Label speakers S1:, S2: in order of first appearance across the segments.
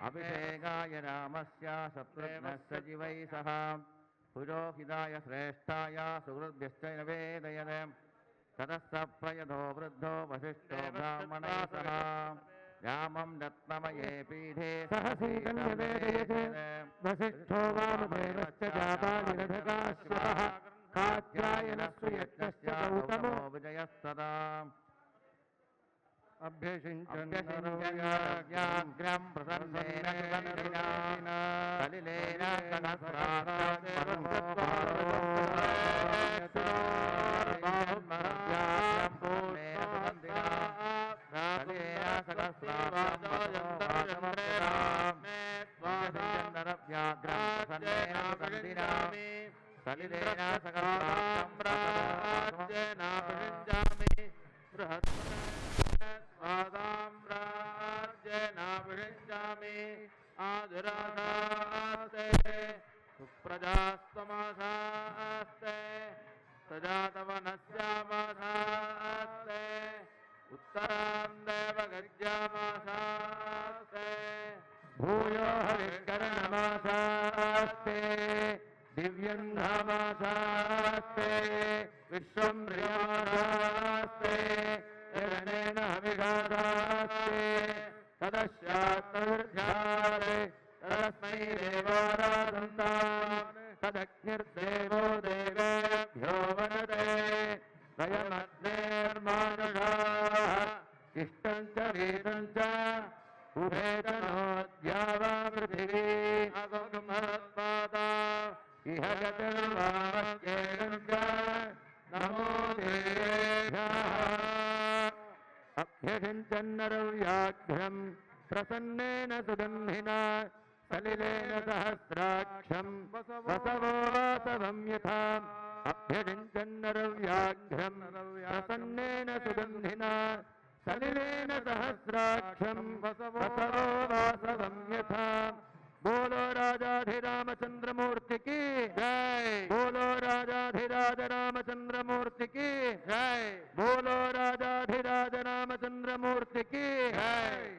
S1: अभिषेकाय रामस्य शत्रुघ्नस्य जीवैः सह। पुरोहिताय श्रेष्ठाय सुहृद्भ्यश्च निवेदयन् ततः प्रयधो वृद्धो वसिष्ठो ब्राह्मणैः सह। रामं रत्नमये पीठे
S2: वसिष्ठो वामदेवश्च जातानिरधकाश्वतः कात्यायनस्तु यज्ञश्च गौतमो
S1: विजयस्तदा।
S2: अभ्यसिञ्चन्नरोग्याग्रम्
S1: प्रसन्नेन कृतनिर्विघ्नेन सलिलेन सलिलेन
S2: दिव्यन्धामासास्ते विश्वम् प्रियमासास्ते हिरणेन विघातास्ते तदस्यात्मविर्ध्याते तदस्मै देवाराधन्ताम् देवेभ्यो वदते स्वयमग्नेर्मानुषाः इष्टम् च उभेतनोद्या वा पृथिवी अगमहत्पादा इह गतिर्वामस्येन च नमो देवेभ्यः अभ्यषिञ्चन्नरव्याघ्रम् प्रसन्नेन सुगन्धिना सलिलेन सहस्राक्षम् वसवो वासवम् यथा। अभ्यषिञ्चन्नरव्याघ्रम् प्रसन्नेन सुगन्धिना सलिलेन सहस्राक्षम वसवो वासवम् यथा। बोलो राजाधिरामचंद्रमूर्ति की जय। बोलो राजाधिराज रामचंद्रमूर्ति की जय। बोलो राजाधिराज रामचंद्रमूर्ति की जय।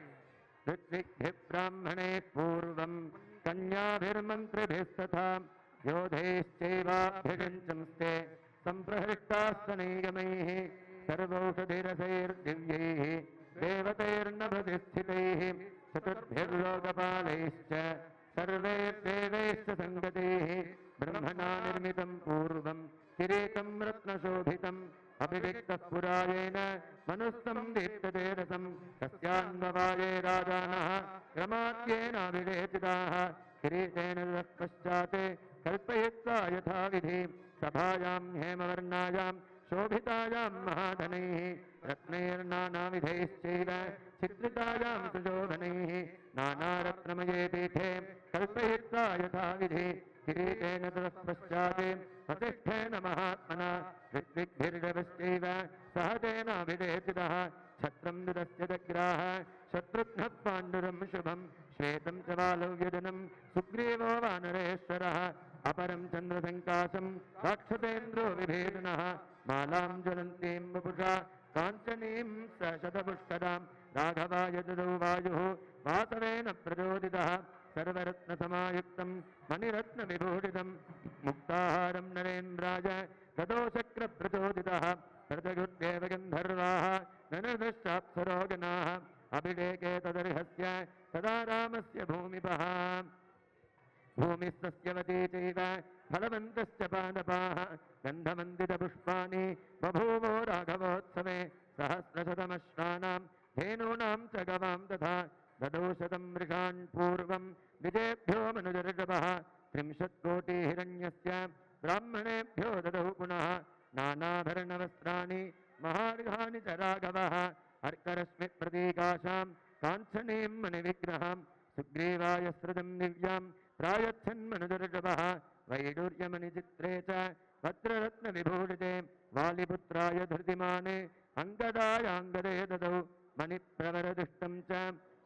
S2: ऋत्विग्भिः ब्राह्मणे पूर्वम् कन्याभिर्मन्त्रिभिस्तथा योधैश्चैवाभ्यगञ्चंस्ते सम्प्रहृष्टास्तनैगमैः सर्वौषधिरसैर्दिव्यैः देवतैर्नभतिस्थितैः चतुर्भिर्लोकपालैश्च सर्वैर्देवैश्च सङ्गतैः ब्रह्मणा निर्मितम् पूर्वम् किरीटम् रत्नशोभितम् अभिविक्तः पुरायेन मनुस्तम् दीप्तते तस्यान्ववाये राजानः क्रमाद्येनाभिवेचिताः किरीटेन पश्चात् कल्पयित्वा यथाविधि सभायाम् हेमवर्णायाम् शोभितायां महाधनैः, रत्नैर्नानाविधैश्चैव चित्रितायां सुशोभनैः, नानारत्नमये पीठे कल्पयित्वा यथाविधि, किरीटेन ततःपश्चात् प्रतिष्ठेन महात्मना ऋत्विग्भिर्गवश्चैव सह तेनाभिदेशितः छत्रं दुरस्य दग्राः शत्रुघ्नः पाण्डुरं शुभं, श्वेतं च बालव्यजनं, सुग्रीवो वानरेश्वरः अपरं चन्द्रसङ्काशं राक्षसेन्द्रो विभेदनः मालाम् ज्वलन्तीम् वपुषा काञ्चनीम् स शतपुष्कराम् राघवाय ददौ वायुः वासवेन प्रचोदितः सर्वरत्नसमायुक्तम् मणिरत्नविभूषितम् मुक्ताहारम् नरेन्द्राय ततो शक्रप्रचोदितः प्रजगुर्देव गन्धर्वाः ननदश्चाप्सरोगणाः अभिषेके तदर्हस्य तदा रामस्य भूमिपः भूमिस्तस्यवती चैव फलवन्तश्च पादपाः गन्धमन्दितपुष्पाणि बभूवो राघवोत्सवे सहस्रशतमश्वानां धेनूनां च गवां तथा ददौशतं मृषान् पूर्वं द्विजेभ्यो मनुजर्गवः त्रिंशत्कोटिहिरण्यस्य ब्राह्मणेभ्यो ददौ पुनः नानाभरणवस्त्राणि महार्घानि च प्रतीकाशा अर्करश्मिप्रतीकाशां काञ्चनीं मणिविग्रहां, सुग्रीवाय श्रुतं दिव्यां प्रायच्छन्मनुदुर्गवः वैडूर्यमणिचित्रे च भद्ररत्नविभूषिते वालिपुत्राय धृतिमाने अङ्गदायाङ्गदे ददौ मणिप्रवरदुष्टम् च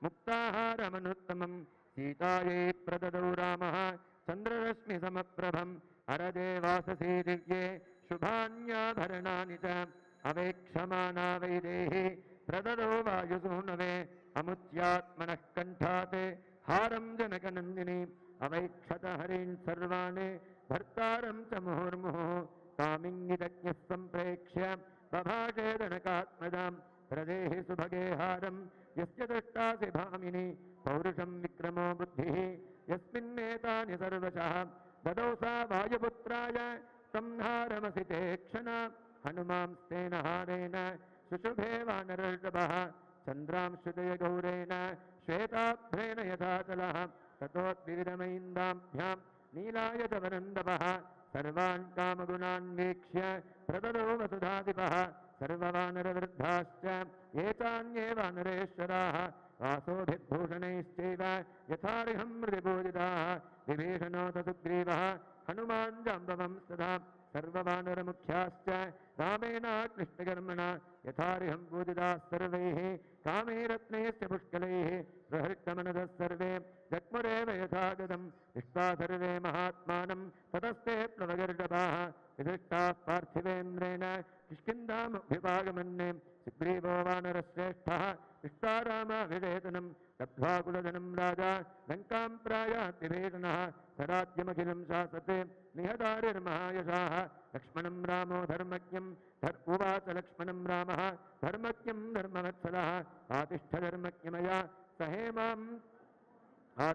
S2: मुक्ताहारमनुत्तमम् सीतायै प्रददौ रामः चन्द्ररश्मिसमप्रभम् अरदे वाससी दिव्ये शुभान्याभरणानि च अवेक्षमाना वैदेहि प्रददौ वायुसूनवे अमुच्यात्मनः कण्ठात् हारं जनकनन्दिनी अवैक्षत हरीन् सर्वान् भर्तारं च मुहुर्मुहुः। तामिङ्गितज्ञः सम्प्रेक्ष्य बभाषे जनकात्मजां प्रदेहि सुभगे हारं यस्य दृष्टासि भामिनि पौरुषं विक्रमो बुद्धिः। यस्मिन्नेतानि सर्वशः ददौ सा वायुपुत्राय संहारमसि ते क्षण। हनुमांस्तेन हारेण शुशुभे वानरर्षभः चन्द्रांशुदय गौरेण श्वेताभ्रेण यथाचलः। ततोद्विविधमैन्दाभ्यां नीलायतवनन्दवः सर्वान् कामगुणान् वीक्ष्य प्रददो वसुधाधिपः सर्ववानरवृद्धाश्च ये चान्ये वानरेश्वराः वासोभिर्भूषणैश्चैव यथार्हं मृदिपूजिताः विभीषणोत सुग्रीवः हनुमान् जाम्बवं सदा सर्ववानरमुख्याश्च रामेणाकृष्णकर्मणा यथार्हं पूजिताः सर्वैः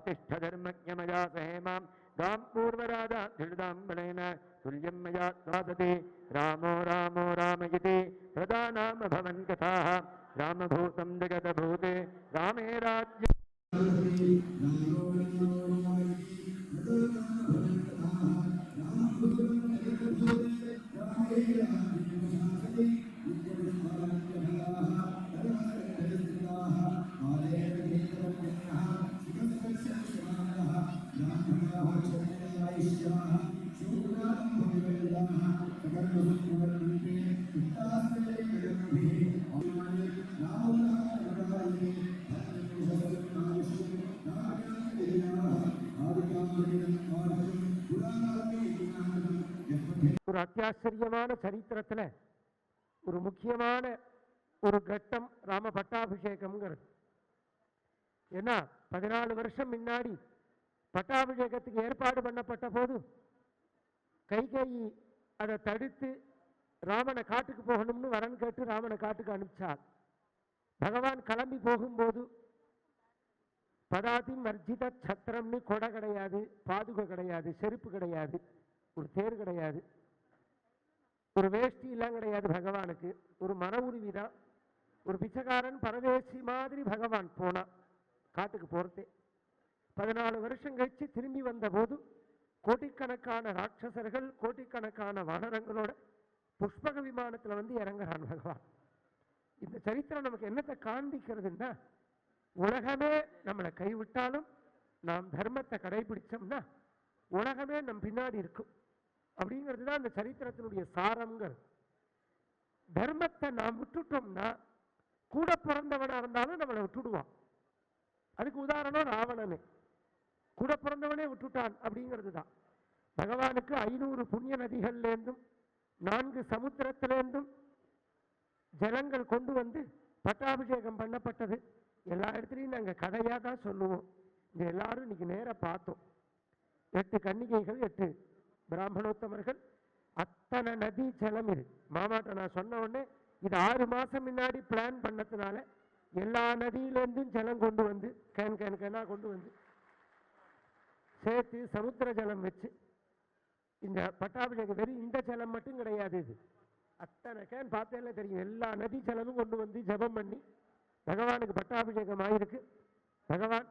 S2: आतिष्ठ धर्मज्ञमया सहेमां गां पूर्वराजा धृडाम्बलेन तुल्यं मया स्वादति। रामो रामो राम इति प्रदानाम भवन् कथाः रामभूतं रामे राज्य।
S3: ஒரு அத்தியாச்சரியமான சரித்திரத்தில் ஒரு முக்கியமான ஒரு கட்டம் ராம பட்டாபிஷேகம்ங்கிறது. ஏன்னா பதினாலு வருஷம் முன்னாடி பட்டாபிஷேகத்துக்கு ஏற்பாடு பண்ணப்பட்ட போது கைகேயி அதை தடுத்து ராமனை காட்டுக்கு போகணும்னு வரன் கேட்டு ராமனை காட்டுக்கு அனுப்பிச்சார். பகவான் கிளம்பி போகும்போது பதாதி மர்ஜித சத்திரம்னு கொடை கிடையாது பாதுகை கிடையாது செருப்பு கிடையாது ஒரு தேர் கிடையாது ஒரு வேஷ்டி எல்லாம் கிடையாது பகவானுக்கு ஒரு மன உருவி தான் ஒரு பிச்சைக்காரன் பரதேசி மாதிரி பகவான் போனான் காட்டுக்கு போகிறதே பதினாலு வருஷம் கழிச்சு திரும்பி வந்த போது கோடிக்கணக்கான ராட்சசர்கள் கோடிக்கணக்கான வானரங்களோட புஷ்பக விமானத்துல வந்து இறங்குறான் பகவான். இந்த சரித்திரம் நமக்கு என்னத்தை காண்பிக்கிறதுன்னா உலகமே நம்மளை கைவிட்டாலும் நாம் தர்மத்தை கடைபிடிச்சோம்னா உலகமே நம் பின்னாடி இருக்கும். அப்படிங்கிறது தான் அந்த சரித்திரத்தினுடைய சாரம்ங்கிறது. தர்மத்தை நாம் விட்டுட்டோம்னா கூட பிறந்தவனா இருந்தாலும் நம்மளை விட்டுடுவான். அதுக்கு உதாரணம் ராவணனு. கூட பிறந்தவனே விட்டுட்டான் அப்படிங்கிறது தான் பகவானுக்கு ஐநூறு புண்ணிய நதிகள்லேருந்தும் நான்கு சமுத்திரத்திலேருந்தும் ஜலங்கள் கொண்டு வந்து பட்டாபிஷேகம் பண்ணப்பட்டது. எல்லா இடத்துலையும் நாங்கள் கதையாக தான் சொல்லுவோம். இது எல்லாரும் இன்னைக்கு நேராக பார்த்தோம். எட்டு கன்னிகைகள் எட்டு பிராமணோத்தமர்கள். அத்தனை நதி ஜலம் இது. மாமாட்ட நான் சொன்ன உடனே இது ஆறு மாதம் முன்னாடி பிளான் பண்ணதுனால எல்லா நதியிலேருந்தும் ஜலம் கொண்டு வந்து கேன் கேன் கேனாக கொண்டு வந்து சேர்த்து சமுத்திர ஜலம் வச்சு இந்த பட்டாபிஷேகம் வெறும் இந்த ஜலம் மட்டும் கிடையாது இது. அத்தனை கேன் பார்த்தேன்ல தெரியும். எல்லா நதி ஜலமும் கொண்டு வந்து ஜெபம் பண்ணி பகவானுக்கு பட்டாபிஷேகம் ஆயிருக்கு. பகவான்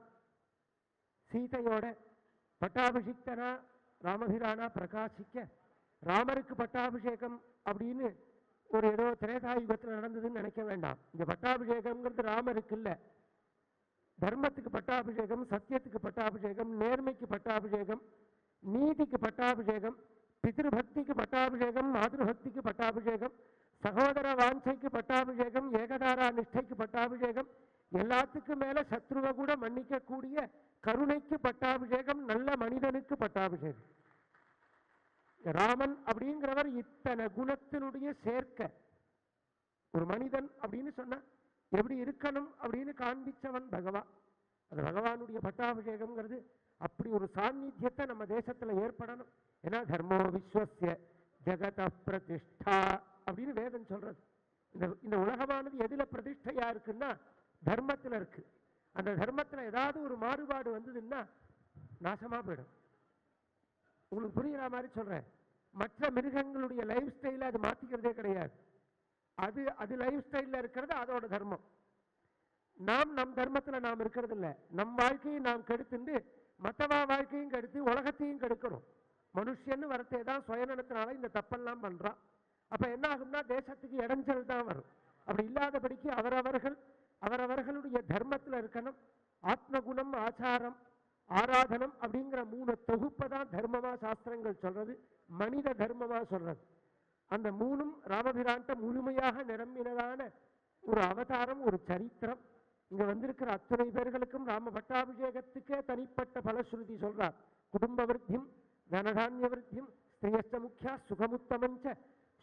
S3: சீதையோட பட்டாபிஷிக்தனா ராமபிரானா பிரகாசிக்க ராமருக்கு பட்டாபிஷேகம் அப்படின்னு ஒரு ஏதோ திரேதாயுகத்தில் நடந்ததுன்னு நினைக்க வேண்டாம். இந்த பட்டாபிஷேகம்ங்கிறது ராமருக்கு இல்லை தர்மத்துக்கு பட்டாபிஷேகம் சத்தியத்துக்கு பட்டாபிஷேகம் நேர்மைக்கு பட்டாபிஷேகம் நீதிக்கு பட்டாபிஷேகம் பிதிருபக்திக்கு பட்டாபிஷேகம் மாதிருபக்திக்கு பட்டாபிஷேகம் சகோதர வாஞ்சைக்கு பட்டாபிஷேகம் ஏகதாரா நிஷ்டைக்கு பட்டாபிஷேகம் எல்லாத்துக்கும் மேல சத்ருவை கூட மன்னிக்கக்கூடிய கருணைக்கு பட்டாபிஷேகம் நல்ல மனிதனுக்கு பட்டாபிஷேகம். ராமன் அப்படிங்கிறவர் இத்தனை குணத்தினுடைய சேர்க்க. ஒரு மனிதன் அப்படின்னு சொன்னா எப்படி இருக்கணும் அப்படின்னு காண்பிச்சவன் பகவான். அது பகவானுடைய பட்டாபிஷேகம்ங்கிறது அப்படி ஒரு சாநித்தியத்தை நம்ம தேசத்துல ஏற்படணும். ஏன்னா தர்மோ விஸ்வசிய ஜெகத பிரதிஷ்டா அப்படின்னு வேதம் சொல்றது. இந்த இந்த உலகமானது எதில் பிரதிஷ்டையா இருக்குன்னா தர்மத்துல இருக்கு. அந்த தர்மத்துல ஏதாவது ஒரு மாறுபாடு வந்ததுன்னா நாசமா போயிடும். உங்களுக்கு புரியுற மாதிரி சொல்றேன். மற்ற மிருகங்களுடைய லைஃப் ஸ்டைலை அது மாத்திக்கிறதே கிடையாது. அது அது லைஃப் ஸ்டைலில் இருக்கிறது அதோட தர்மம். நாம் நம் தர்மத்தில் நாம் இருக்கிறது இல்லை நம் வாழ்க்கையை நாம் கெடுத்துண்டு மற்றவா வாழ்க்கையும் கெடுத்து உலகத்தையும் கெடுக்கணும். மனுஷன்னு வரத்தே தான் சுயநலத்தினால இந்த தப்பெல்லாம் பண்ணுறான் அப்போ என்ன ஆகும்னா தேசத்துக்கு இடைஞ்சல் தான் வரும். அப்படி இல்லாதபடிக்கு அவரவர்கள் அவரவர்களுடைய தர்மத்தில் இருக்கணும். ஆத்மகுணம் ஆச்சாரம் ஆராதனம் அப்படிங்கிற மூணு தொகுப்பை தான் தர்மமா சாஸ்திரங்கள் சொல்கிறது மனித தர்மமாக சொல்கிறது அந்த மூணும் ராமபிரான்ட்ட முழுமையாக நிரம்பினதான ஒரு அவதாரம் ஒரு சரித்திரம். இங்க வந்திருக்கிற அத்தனை பேர்களுக்கும் ராம பட்டாபிஷேகத்துக்கே தனிப்பட்ட பலஸ்ருதி சொல்றார். குடும்ப விருத்தியும் தனதானிய விருத்தியும் ஸ்திரியஸ்த முக்கியா சுகமுத்தமஞ்ச.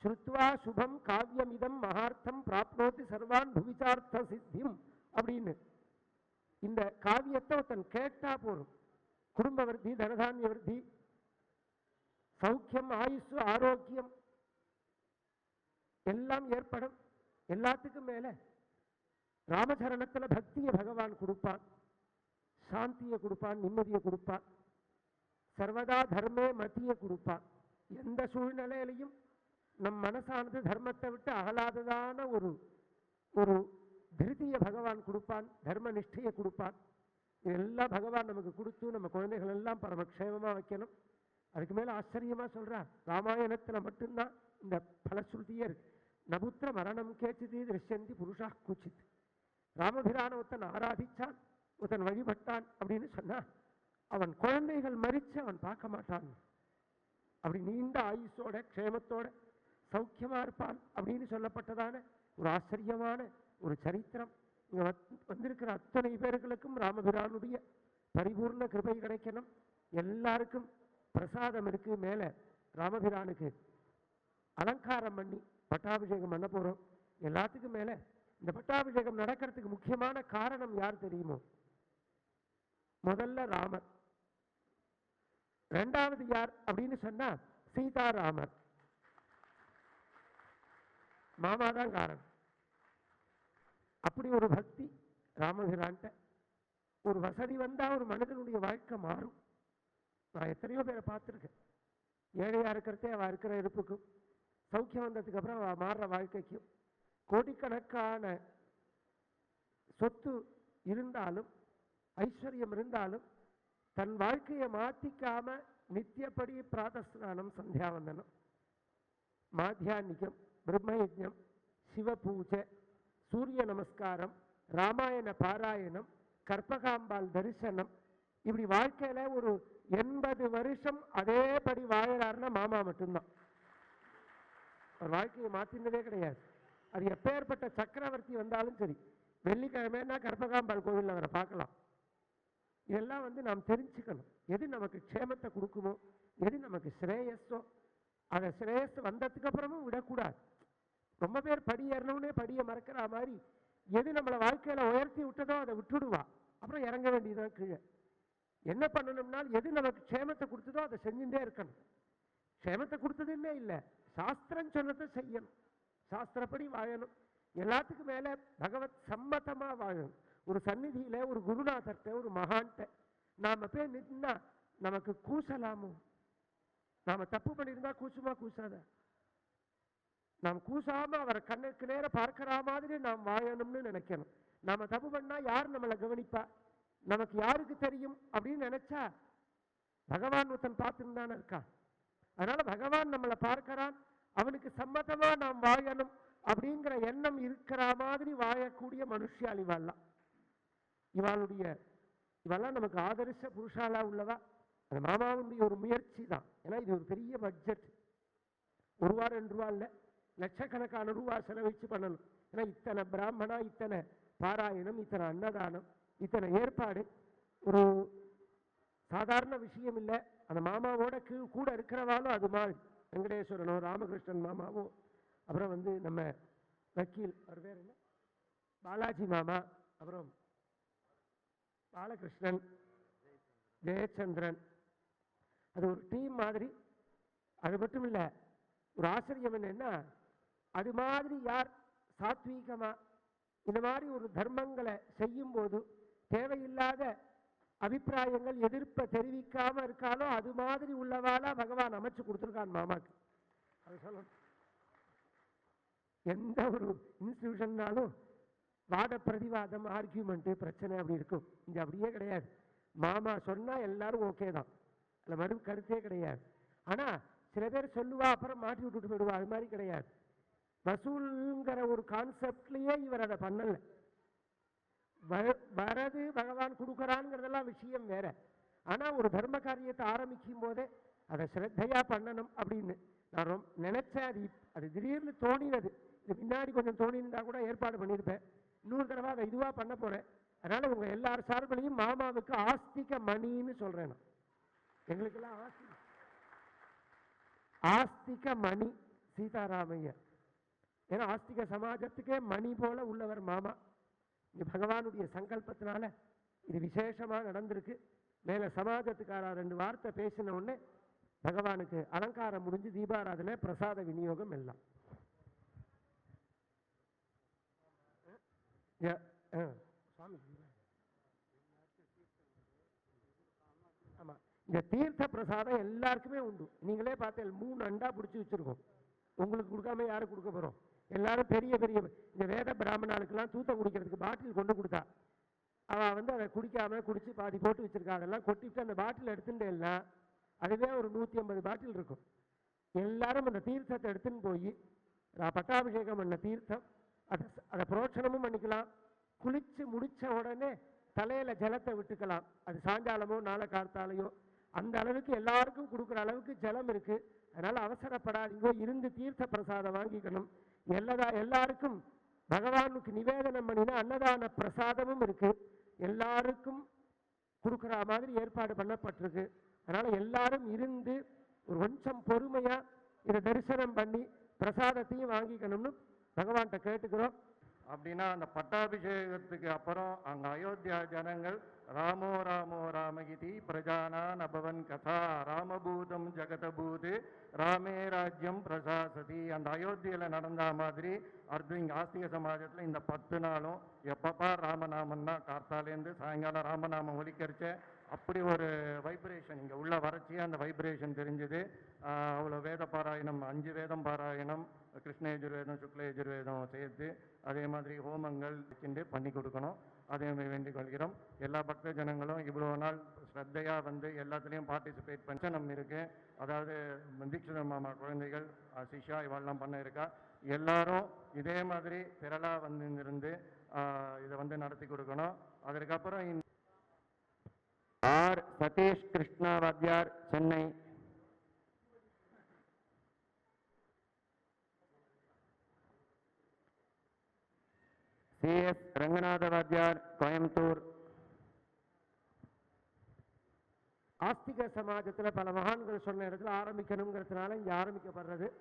S3: ஸ்ருத்வா சுபம் காவியமிதம் மகார்த்தம் பிராப்னோதி சர்வான் புவிச்சார்த்த சித்தியும் அப்படின்னு. இந்த காவியத்தை ஒருத்தன் கேட்டா போதும். குடும்ப விருத்தி தனதானிய விருத்தி சௌக்கியம் ஆயுசு ஆரோக்கியம் எல்லாம் ஏற்படும். எல்லாத்துக்கும் மேல ராமசரணத்துல பக்தியை பகவான் கொடுப்பான். சாந்தியை கொடுப்பான் நிம்மதியை கொடுப்பான். சர்வதா தர்மே மத்தியை கொடுப்பான். எந்த சூழ்நிலையிலையும் நம் மனசானது தர்மத்தை விட்டு அகலாததான ஒரு ஒரு திருதியை பகவான் கொடுப்பான் தர்ம நிஷ்டையை கொடுப்பான். இதெல்லாம் பகவான் நமக்கு கொடுத்து நம்ம குழந்தைகள் எல்லாம் பரமக்ஷேமமா வைக்கணும். அதுக்கு மேலே ஆச்சரியமா சொல்கிறார் ராமாயணத்துல மட்டும்தான் இந்த பலஸ்ருதியே இருக்குது நபுத்திர மரணம் கேச்சிதி திருஷ்யந்தி புருஷா குச்சித் ராமபிரான ஒருத்தன் ஆராதிச்சான் ஒருத்தன் வழிபட்டான் அப்படின்னு சொன்னா அவன் குழந்தைகள் மறித்து அவன் பார்க்க மாட்டான் அப்படி நீண்ட ஆயுஷோட க்ஷேமத்தோட சௌக்கியமாக இருப்பான் அப்படின்னு சொல்லப்பட்டதான ஒரு ஆச்சரியமான ஒரு சரித்திரம் இங்கே வந்திருக்கிற அத்தனை பேர்களுக்கும் ராமபிரானுடைய பரிபூர்ண கிருபை கிடைக்கணும் எல்லாருக்கும் பிரசாதம் இருக்கு மேலே ராமபிரானுக்கு அலங்காரம் பண்ணி பட்டாபிஷேகம் பண்ண போறோம். எல்லாத்துக்கும் மேல இந்த பட்டாபிஷேகம் நடக்கிறதுக்கு முக்கியமான காரணம் யார் தெரியுமோ? முதல்ல ராமர். ரெண்டாவது யார் அப்படின்னு சொன்னா சீதாராமர் மாமா தான் காரணம். அப்படி ஒரு பக்தி ராமபிரான்ட்ட ஒரு வசதி வந்தா ஒரு மனிதனுடைய வாழ்க்கை மாறும். நான் எத்தனையோ பேரை பார்த்துருக்கேன். ஏழையா இருக்கிறதே அவ இருக்கிற இருப்புக்கும். சௌக்கியம் வந்ததுக்கு அப்புறம் மாறுற வாழ்க்கைக்கும் கோடிக்கணக்கான சொத்து இருந்தாலும் ஐஸ்வர்யம் இருந்தாலும் தன் வாழ்க்கையை மாத்திக்காம நித்தியப்படி பிராதஸ்நானம் சந்தியாவந்தனம் மாத்தியானிகம் பிரம்மயஜம் சிவபூஜை சூரிய நமஸ்காரம் ராமாயண பாராயணம் கற்பகாம்பாள் தரிசனம் இப்படி வாழ்க்கையில ஒரு எண்பது வருஷம் அதேபடி வாழறாருன்னா மாமா மட்டும்தான். அவர் வாழ்க்கையை மாத்தினதே கிடையாது. அது எப்பேற்பட்ட சக்கரவர்த்தி வந்தாலும் சரி வெள்ளிக்கிழமைன்னா கற்பகாம்பாள் கோவிலில் அவரை பார்க்கலாம். இதெல்லாம் வந்து நாம் தெரிஞ்சுக்கணும். எது நமக்கு க்ஷேமத்தை கொடுக்குமோ எது நமக்கு ஸ்ரேயஸோ அதை ஸ்ரேயஸ் வந்ததுக்கு அப்புறமும் விடக்கூடாது. ரொம்ப பேர் படி படியை மறக்கிற மாதிரி எது நம்மளை வாழ்க்கையில உயர்த்தி விட்டதோ அதை விட்டுடுவா. அப்புறம் இறங்க வேண்டியதுதான் கீழே. என்ன பண்ணணும்னால் எது நமக்கு க்ஷேமத்தை கொடுத்ததோ அதை செஞ்சுட்டே இருக்கணும். க்ஷேமத்தை கொடுத்ததுன்னே இல்லை. சாஸ்திரம் சொன்னதை செய்யணும். சாஸ்திரப்படி வாழணும். எல்லாத்துக்கும் மேலே பகவத் சம்மதமா வாழணும். ஒரு சந்நிதியில ஒரு குருநாதர்கிட்ட ஒரு மகான்கிட்ட நாம போய் நின்னா நமக்கு கூசலாமோ? நாம தப்பு பண்ணியிருந்தா கூசுமா கூசாத? நாம் கூசாம அவரை கண்ணுக்கு நேர பார்க்குற மாதிரி நாம் வாழணும்னு நினைக்கணும். நாம தப்பு பண்ணால் யார் நம்மளை கவனிப்பா? நமக்கு யாருக்கு தெரியும் அப்படின்னு நினைச்சா பகவான் ஒருத்தன் பார்த்துன்னு தானே இருக்கான். அதனால பகவான் நம்மளை பார்க்கறான். அவனுக்கு சம்மதமா நாம் வாழணும் அப்படிங்கிற எண்ணம் இருக்கிற மாதிரி வாழக்கூடிய மனுஷியால் இவாள்லாம் இவாளுடைய இவெல்லாம் நமக்கு ஆதரிச புருஷாலா உள்ளவா? அந்த மாமாவுடைய ஒரு முயற்சி தான். ஏன்னா இது ஒரு பெரிய பட்ஜெட் ஒரு ரூபா ரெண்டு ரூபா இல்லை. லட்சக்கணக்கான ரூபா செலவழிச்சு பண்ணணும். ஏன்னா இத்தனை பிராமணா இத்தனை பாராயணம் இத்தனை அன்னதானம் இத்தனை ஏற்பாடு. ஒரு சாதாரண விஷயம் இல்லை. அந்த மாமாவோட கீ கூட இருக்கிறவாலும் அது மாதிரி. வெங்கடேஸ்வரனோ ராமகிருஷ்ணன் மாமாவோ அப்புறம் வந்து நம்ம வக்கீல் அவர் பேர் என்ன? பாலாஜி மாமா. அப்புறம் பாலகிருஷ்ணன் ஜெயச்சந்திரன். அது ஒரு டீம் மாதிரி. அது மட்டும் இல்லை ஒரு ஆச்சரியம் என்னென்னா அது மாதிரி யார் சாத்வீகமாக இந்த மாதிரி ஒரு தர்மங்களை செய்யும்போது தேவையில்லாத அபிப்பிராயங்கள் எதிர்ப்பை தெரிவிக்காம இருக்காலோ அது மாதிரி உள்ளவாளா பகவான் அமைச்சு கொடுத்துருக்கான் மாமாக்கு. அது சொல்லணும். எந்த ஒரு இன்ஸ்டிடியூஷன்னாலும் வாத பிரதிவாதம் ஆர்கியூமெண்ட்டு பிரச்சனை அப்படி இருக்கும். இங்க அப்படியே கிடையாது. மாமா சொன்னா எல்லாரும் ஓகே தான். அதில் மறு கருத்தே கிடையாது. ஆனா சில பேர் சொல்லுவா அப்புறம் மாட்டி விட்டுட்டு போயிடுவா அது மாதிரி கிடையாது. வசூலுங்கிற ஒரு கான்செப்ட்லயே இவர் அதை பண்ணல. வரது பகவான் கொடுக்குறான்ங்கிறதெல்லாம் விஷயம் வேற. ஆனால் ஒரு தர்ம காரியத்தை ஆரம்பிக்கும் போதே அதை ஸ்ரத்தையாக பண்ணணும் அப்படின்னு. நான் ரொம்ப நினச்சேன் அது அது திடீர்னு தோணினது. இது பின்னாடி கொஞ்சம் தோணியிருந்தா கூட ஏற்பாடு பண்ணியிருப்பேன். இன்னொரு தடவை அதை இதுவாக பண்ண போகிறேன் அதனால் உங்கள் எல்லார் சார்பிலையும் மாமாவுக்கு ஆஸ்திக மணின்னு சொல்கிறேன் நான். எங்களுக்கெல்லாம் ஆஸ்தி ஆஸ்திக மணி சீதாராமையர். ஏன்னா ஆஸ்திக சமாஜத்துக்கே மணி போல உள்ளவர் மாமா. இது பகவானுடைய சங்கல்பத்தினால இது விசேஷமா நடந்திருக்கு. மேல சமாஜத்துக்காரா ரெண்டு வார்த்தை பேசின உடனே பகவானுக்கு அலங்காரம் முடிஞ்சு தீபாராதனை பிரசாத விநியோகம் எல்லாம். சுவாமி ஆமா. இந்த தீர்த்த பிரசாதம் எல்லாருக்குமே உண்டு. நீங்களே பார்த்தேன் மூணு அண்டா பிடிச்சி வச்சிருக்கோம். உங்களுக்கு கொடுக்காம யாருக்கு கொடுக்க போறோம்? எல்லாரும் பெரிய பெரிய இந்த வேத பிராமணாளுக்கெல்லாம் தூத்த குடிக்கிறதுக்கு பாட்டில் கொண்டு கொடுத்தா. அவள் வந்து அதை குடிக்காம குடித்து பாதி போட்டு வச்சிருக்கா. அதெல்லாம் கொட்டிட்டு அந்த பாட்டில் எடுத்துட்டேன்னா அதுவே ஒரு நூற்றி ஐம்பது பாட்டில் இருக்கும். எல்லாரும் அந்த தீர்த்தத்தை எடுத்துன்னு போய் நான் பட்டாபிஷேகம் பண்ண தீர்த்தம் அதை அதை புரோட்சணமும் பண்ணிக்கலாம். குளித்து முடிச்ச உடனே தலையில் ஜலத்தை விட்டுக்கலாம். அது சாயங்காலமோ நாளை கார்த்தாலையோ அந்த அளவுக்கு எல்லாருக்கும் கொடுக்குற அளவுக்கு ஜலம் இருக்குது அதனால் அவசரப்படாதீங்க. இருந்து தீர்த்த பிரசாதம் வாங்கிக்கணும். எல்லா எல்லாருக்கும் பகவானுக்கு நிவேதனம் பண்ணினா அன்னதான பிரசாதமும் இருக்கு. எல்லாருக்கும் கொடுக்குற மாதிரி ஏற்பாடு பண்ணப்பட்டிருக்கு. அதனால எல்லாரும் இருந்து ஒரு கொஞ்சம் பொறுமையா இதை தரிசனம் பண்ணி பிரசாதத்தையும் வாங்கிக்கணும்னு பகவான்கிட்ட கேட்டுக்கிறோம்.
S4: அப்படின்னா அந்த பட்டாபிஷேகத்துக்கு அப்புறம் அங்கே அயோத்தியா ஜனங்கள் ராமோ ராமோ ராமகிதி பிரஜானான் அபவன் கதா ராமபூதம் ஜெகதபூது ராமே ராஜ்யம் பிரசாசதி. அந்த அயோத்தியில் நடந்த மாதிரி அர்ஜுன் இங்க ஆஸ்திக சமாஜத்தில் இந்த பத்து நாளும் எப்பப்பா ராமநாமன்னா கார்த்தாலேருந்து சாயங்காலம் ராமநாமம் ஒலிக்கரிச்ச அப்படி ஒரு வைப்ரேஷன் இங்கே உள்ள வறட்சி அந்த வைப்ரேஷன் தெரிஞ்சுது. அவ்வளோ வேத பாராயணம் அஞ்சு வேதம் பாராயணம் கிருஷ்ண யஜுர்வேதம் சுக்ல யஜுர்வேதம் சேர்த்து அதே மாதிரி ஹோமங்கள் வச்சுட்டு பண்ணி கொடுக்கணும். அதே மாதிரி வேண்டிக் கொள்கிறோம். எல்லா பக்த ஜனங்களும் இவ்வளோ நாள் ஸ்ரத்தையாக வந்து எல்லாத்துலேயும் பார்ட்டிசிபேட் பண்ணி நம்ம இருக்கு. அதாவது தீட்சித மாமா குழந்தைகள் சிஷா இவெல்லாம் பண்ண இருக்கா? எல்லாரும் இதே மாதிரி திரளாக வந்து இருந்து இதை வந்து நடத்தி கொடுக்கணும். அதற்கப்புறம் ஆர். சதீஷ் கிருஷ்ணா வாத்தியார் சென்னை. சி. எஸ். ரங்கநாத வாத்தியார் கோயம்புத்தூர்.
S3: ஆஸ்திக சமாஜத்தில் பல மகான்கள் சொன்ன இடத்துல ஆரம்பிக்கணுங்கிறதுனால இங்கே ஆரம்பிக்கப்படுறது.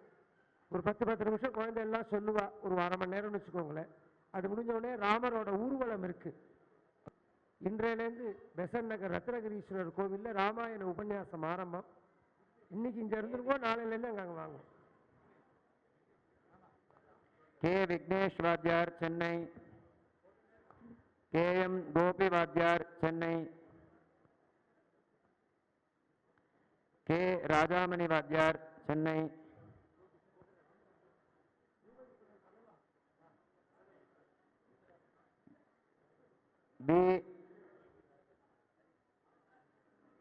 S3: ஒரு பத்து பத்து நிமிஷம் குழந்தை எல்லாம் சொல்லுவா. ஒரு அரை மணி நேரம்னு வச்சுக்கோங்களேன். அது முடிஞ்ச உடனே ராமரோட ஊர்வலம் இருக்கு. இன்றையிலேருந்து பெசன் நகர் ரத்னகிரீஸ்வரர் கோவிலில் ராமாயண உபன்யாசம் ஆரம்பம். இன்னைக்கு இங்கே இருந்திருக்கோம் நாளையிலேருந்து அங்கே அங்கே வாங்குவோம்
S4: கே விக்னேஷ் வாத்தியார் சென்னை. கே எம் கோபி வாத்தியார் சென்னை. கே ராஜாமணி வாத்தியார் சென்னை.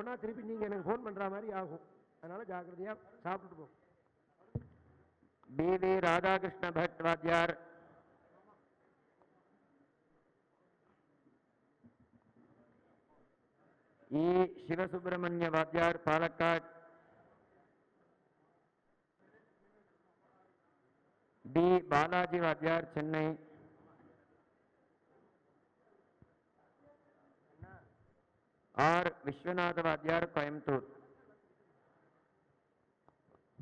S3: சொன்னா திருப்பி நீங்க எனக்கு ஃபோன் பண்ற மாதிரி ஆகும் அதனால ஜாக்கிரதையா சாப்பிட்டுட்டு போ
S4: பி வி ராதாகிருஷ்ண பட் வாத்தியார் இ சிவசுப்பிரமணிய வாத்தியார் பாலக்காட் டி பாலாஜி வாத்தியார் சென்னை ஆர் விஸ்வநாத வாத்தியார் கோயம்புத்தூர்.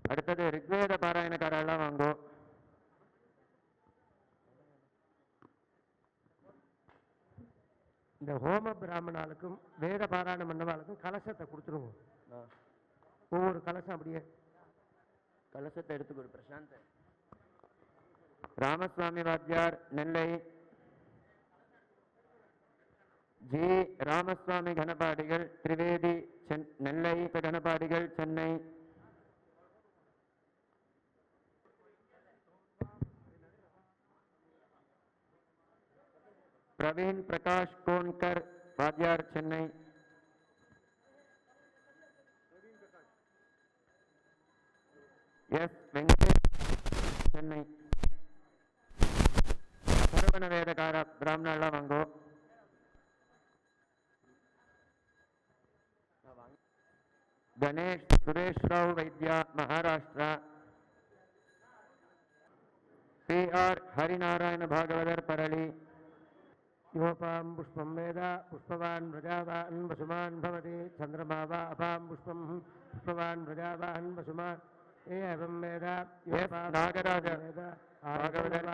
S4: அடுத்தது ரிக்வேத பாராயணக்காரெல்லாம் வாங்கோ.
S3: இந்த ஹோம பிராமணாளுக்கும் வேத பாராயணம் பண்ணவாளுக்கும் கலசத்தை கொடுத்துருவோம் ஒவ்வொரு கலசம் அப்படியே.
S2: கலசத்தை எடுத்து கொடு பிரசாந்த். ராமசுவாமி வாத்தியார் நெல்லை ஜி. ராமசுவாமி கணபாடிகள் திரிவேதி சென் நெல்லை கணபாடிகள் சென்னை. பிரவீன் பிரகாஷ் கோன்கர் வாத்தியார் சென்னை. எஸ். வெங்கடேஷ் சென்னை. சரவண வேதகார பிராமணெல்லாம் வாங்கோ. गणेश सुरेश राव वैद्य
S3: महाराष्ट्र। पी आर हरिनारायण भागवतर परली पुष्प पुष्पं पुष्पवान् व्रजावान् वसुमान् भवति। चन्द्रमा वा अपां पुष्पवान्
S2: व्रजावान् वसुमान्।
S3: एवं
S2: वेद
S3: योपा
S2: नागराज
S3: वेद भागवतर्